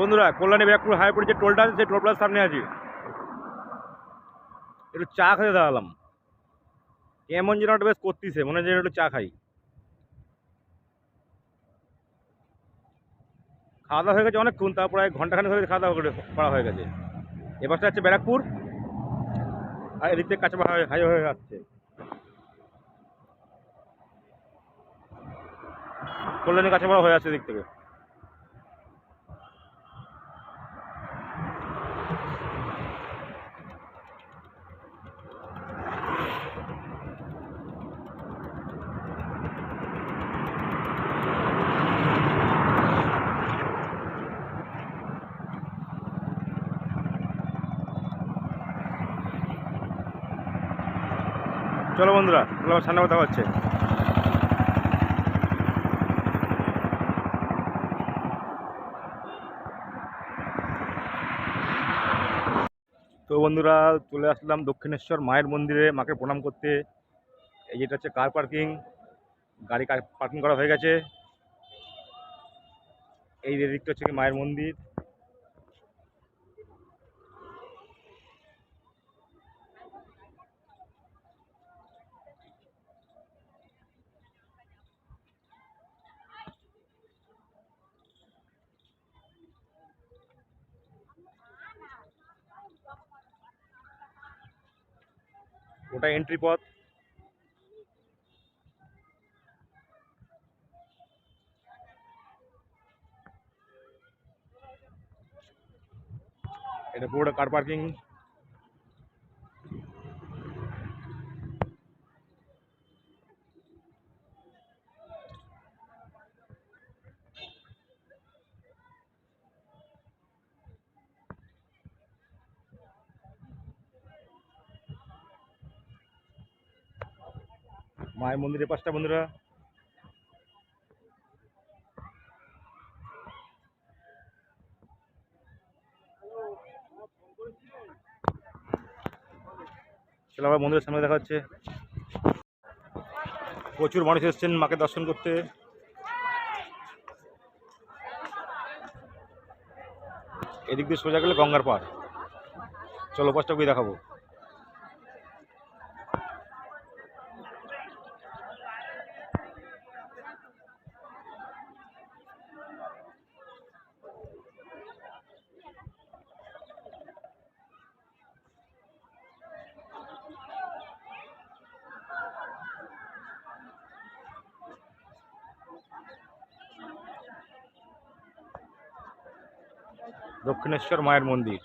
বন্ধুরা, কল্যাণী ব্যাগপুর হাইপুর যে টোলটা আছে, সেই টোল সামনে আছি। একটু চা খেতে দাঁড়ালাম। কেমন যেন একটা বেশ করতিছে, মনে হচ্ছে একটু চা খাই। খাওয়া দাওয়া হয়ে গেছে অনেকক্ষণ, তারপর এক ঘন্টাখানেক হয়ে খাওয়া দাওয়া করে হয়ে গেছে। এবারটা হচ্ছে ব্যারাকপুর, আর এদিক থেকে কাছে হাই হয়ে আসছে কল্যাণী কাছে হয়ে আসছে এদিক থেকে। চলো বন্ধুরা, তাহলে সামনে কথা হচ্ছে। তো বন্ধুরা, চলে আসলাম দক্ষিণেশ্বর মায়ের মন্দিরে, মাকে প্রণাম করতে। এই যেটা হচ্ছে কার পার্কিং গাড়ি কার পার্কিং করা হয়ে গেছে। এই দিকটা হচ্ছে মায়ের মন্দির। ওটা এন্ট্রি পথ। এটা পুরোটা কার পার্কিং মায়ের মন্দিরের পাঁচটা বন্ধুরা। চলো আবার মন্দিরের সামনে দেখা হচ্ছে। প্রচুর মানুষ এসেছেন মাকে দর্শন করতে। এদিক দিয়ে সোজা গেলে গঙ্গার পাড়। চলো পাঁচটা গিয়ে দেখাবো। দক্ষিণেশ্বর মায়ের মন্দির।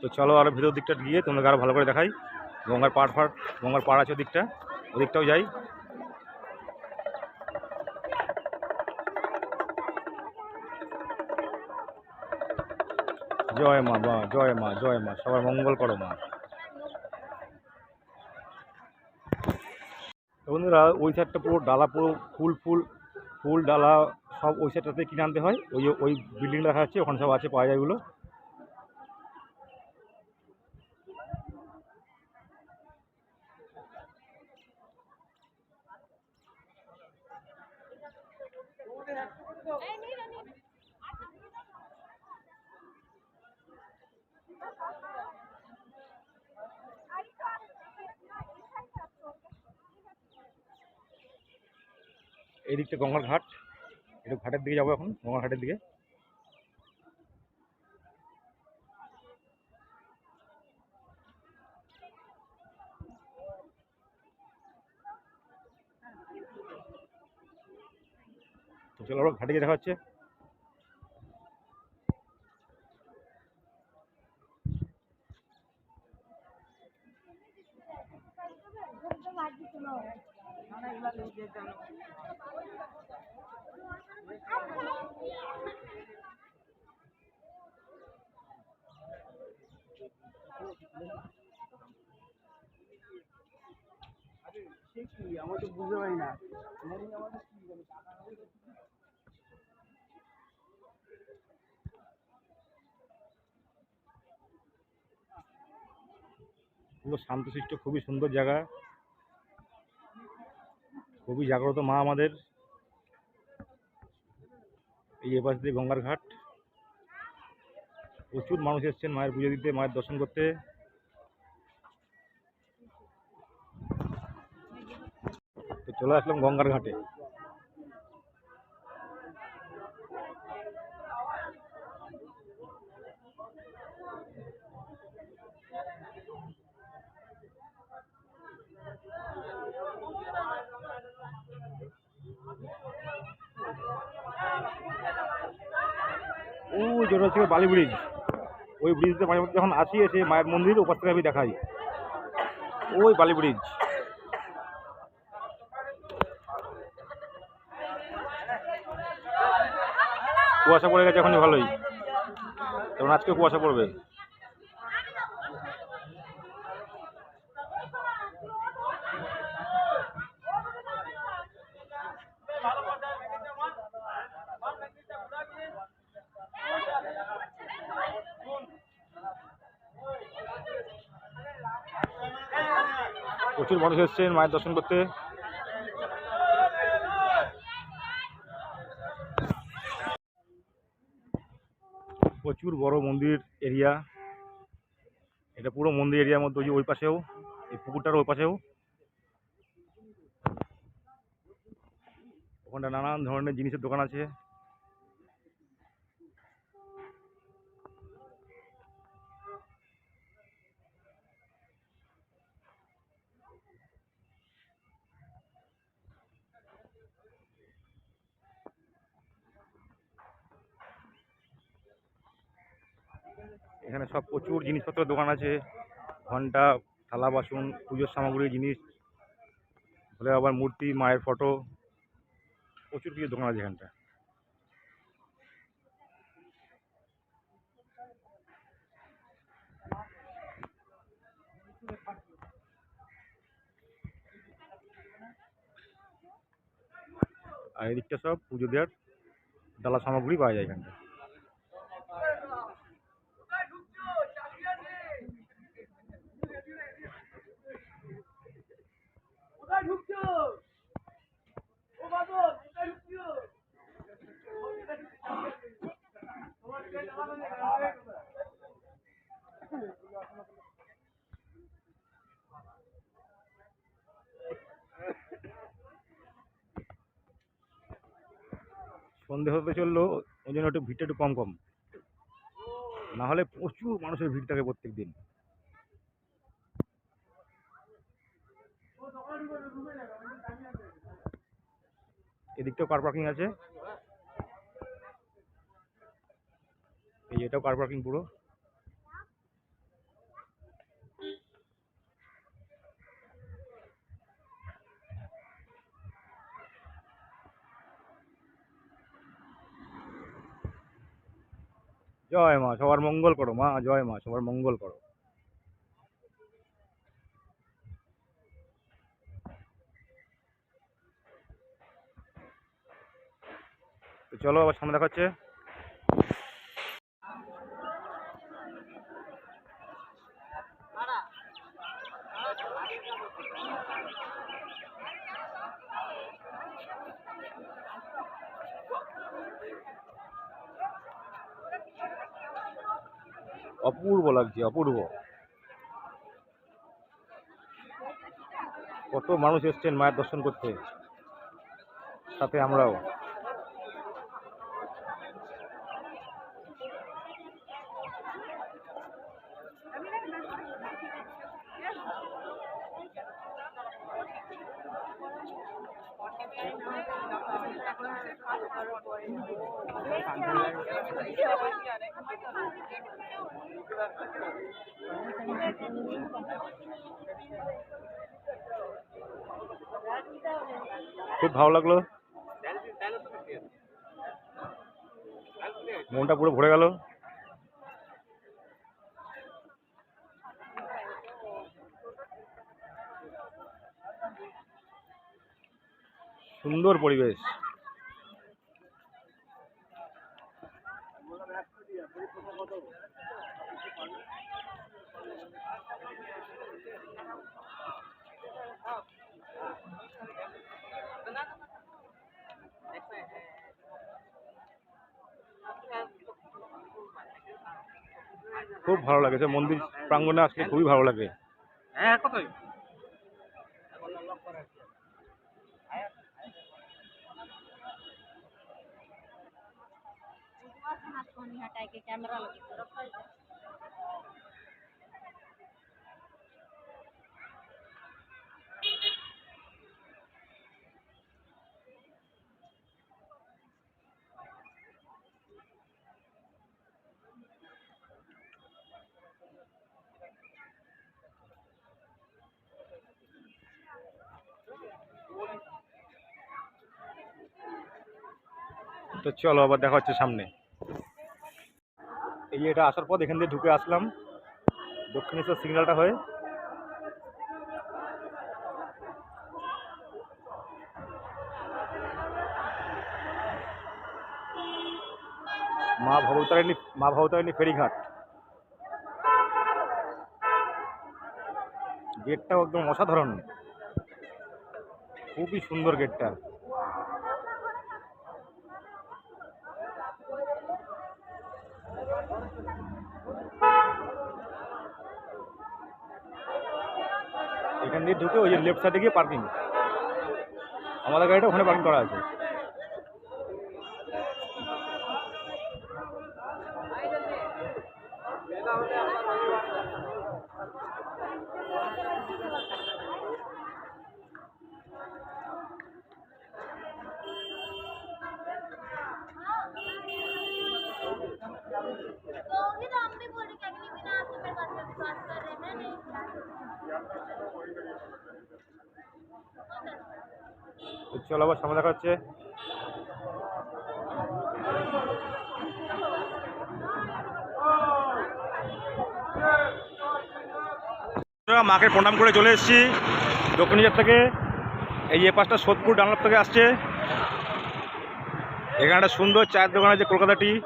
তো চলো আরও ভিতর দিকটা গিয়ে তোমাকে আরও ভালো করে দেখাই। গঙ্গার পাড় ফাড়, গঙ্গার পাড় আছে ওদিকটা। ওদিকটাও যাই। জয় মা, বা, জয় মা জয় মা, সবার মঙ্গল করো মা। বন্ধুরা, ওই সাইডটা পুরো ডালা, পুরো ফুল ফুল ফুল ডালা সব ওই সাইডটাতে কিনে আনতে হয়। ওই ওই বিল্ডিং দেখা যাচ্ছে, ওখানে সব আছে, পাওয়া যায় ওগুলো। এই দিকটা গঙ্গার ঘাট। একটু ঘাটের দিকে যাব এখন গঙ্গার ঘাটের দিকে। তো চলো আমরা ঘাটে গিয়ে দেখা হচ্ছে। আমার তো বুঝতে পারি না পুরো শান্তশিষ্ট খুবই সুন্দর জায়গা। খুবই জাগ্রত মা আমাদের। এই এপাশ দিয়ে গঙ্গার ঘাট। প্রচুর মানুষ এসছেন মায়ের পুজো দিতে, মায়ের দর্শন করতে। তো চলে আসলাম গঙ্গার ঘাটে। ও যেটা হচ্ছে বালি ব্রিজ ওই ব্রিজতে মাঝে মধ্যে যখন আসি, এসে মায়ের মন্দির ওপার থেকে আমি দেখাই। ওই বালি ব্রিজ কুয়াশা পড়ে গেছে এখনই ভালোই। যেমন আজকে কুয়াশা পড়বে। প্রচুর মানুষ এসছেন, মায়ের দর্শন করতে। প্রচুর বড় মন্দির এরিয়া। এটা পুরো মন্দির এরিয়ার মধ্যে ওই পাশেও, এই পুকুরটার ওই পাশেও। ওখানটা নানান ধরনের জিনিসের দোকান আছে। এখানে সব প্রচুর জিনিসপত্রের দোকান আছে। ঘণ্টা, থালা, বাসন, পুজোর সামগ্রী, জিনিস। ভোলে আবার মূর্তি, মায়ের ফটো। প্রচুর কিছু দোকান আছে এখানটা আর এদিকটা সব পুজো দেওয়ার ডালা সামগ্রী পাওয়া যায় এখানটা সন্ধে হতে চলল ওই জন্য একটু ভিড়টা একটু কম কম। না হলে প্রচুর মানুষের ভিড় থাকে প্রত্যেক দিন এদিকটাও কার পার্কিং আছে। এই এটাও কার পার্কিং পুরো। জয় মা, সবার মঙ্গল করো মা, জয় মা, সবার মঙ্গল করো। চলো আবার সামনে দেখাচ্ছে। অপূর্ব লাগছে, অপূর্ব। কত মানুষ এসছেন মায়ের দর্শন করতে। সাথে আমরাও। খুব ভালো লাগল। মনটা পুরো ভরে গেল। সুন্দর পরিবেশ। খুব ভালো লাগেছে। মন্দির প্রাঙ্গনে আসলে খুবই ভালো লাগে। হ্যাঁ কোথায় हाथ को नहीं हटाए के कैमरा लगे तो रखा है তো চলো আবার দেখা হচ্ছে সামনে এই এটা আসার পর এখান দিয়ে ঢুকে আসলাম। দক্ষিণেশ্বর সিগন্যালটা হয়ে। মা ভবতারিণী মা ভবতারিণী ফেরিঘাট। গেটটাও একদম অসাধারণ। খুবই সুন্দর গেটটা এখান দিয়ে ঢুকে ওই যে লেফট সাইডে গিয়ে পার্কিং আমাদের গাড়িটা ওখানে পার্কিং করা আছে। চলো আবার সামনে দেখা হচ্ছে। মাকে প্রণাম করে চলে এসেছি। দক্ষিণেশ্বর থেকে। এই যে পাশটা সোদপুর ডানলপ থেকে আসছে। এখানে একটা সুন্দর চায়ের দোকান আছে কলকাতাটি।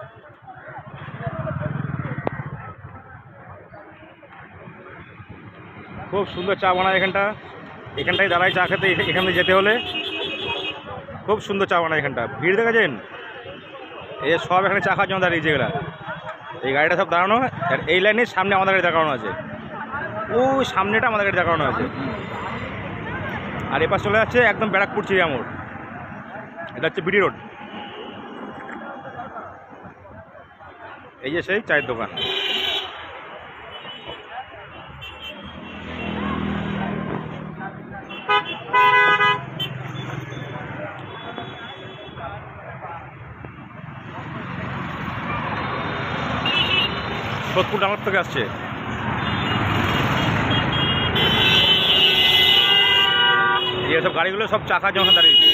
খুব সুন্দর চা বানায় এখানটা। এখানটায় দাঁড়ায় চা খেতে এখা- এখান যেতে হলে। খুব সুন্দর চা বানায় এখানটা। ভিড় দেখেছেন এই সব এখানে চা খাওয়ার জন্য দাঁড়িয়েছে এগুলা এই গাড়িটা সব দাঁড়ানো আর এই লাইনের সামনে আমাদের গাড়ি দাঁড়ানো আছে। ওই সামনেটা আমাদের গাড়ি দাঁড়ানো আছে। আর এপাশ চলে যাচ্ছে একদম ব্যারাকপুর চিড়িয়ামোড় এটা হচ্ছে বিডি রোড। এই যে সেই চায়ের দোকান। সোদপুর ডাঙ্গার থেকে আসছে। এই সব গাড়িগুলো সব চাকা জমা দাঁড়িয়েছে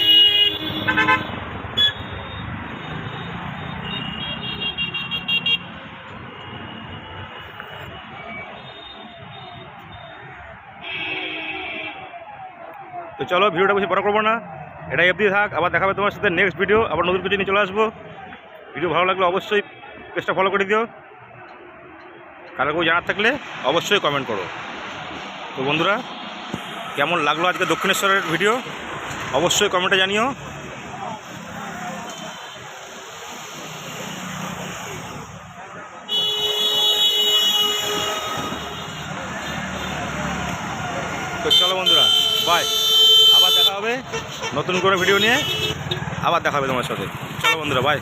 তো চলো ভিডিওটা বেশি বড় করব না। এটা এফ দিয়ে থাক, আবার দেখাবে তোমার সাথে নেক্সট ভিডিও আবার নতুন কিছু নিয়ে চলে আসব। ভিডিও ভালো লাগলে অবশ্যই পেজটা ফলো করে দিও। কারও কেউ জানার থাকলে অবশ্যই কমেন্ট করো। তো বন্ধুরা, কেমন লাগল আজকে দক্ষিণেশ্বরের ভিডিও অবশ্যই কমেন্টে জানিও। তো চলো বন্ধুরা বাই আবার দেখা হবে নতুন করে ভিডিও নিয়ে। আবার দেখা হবে তোমার সাথে। চলো বন্ধুরা বাই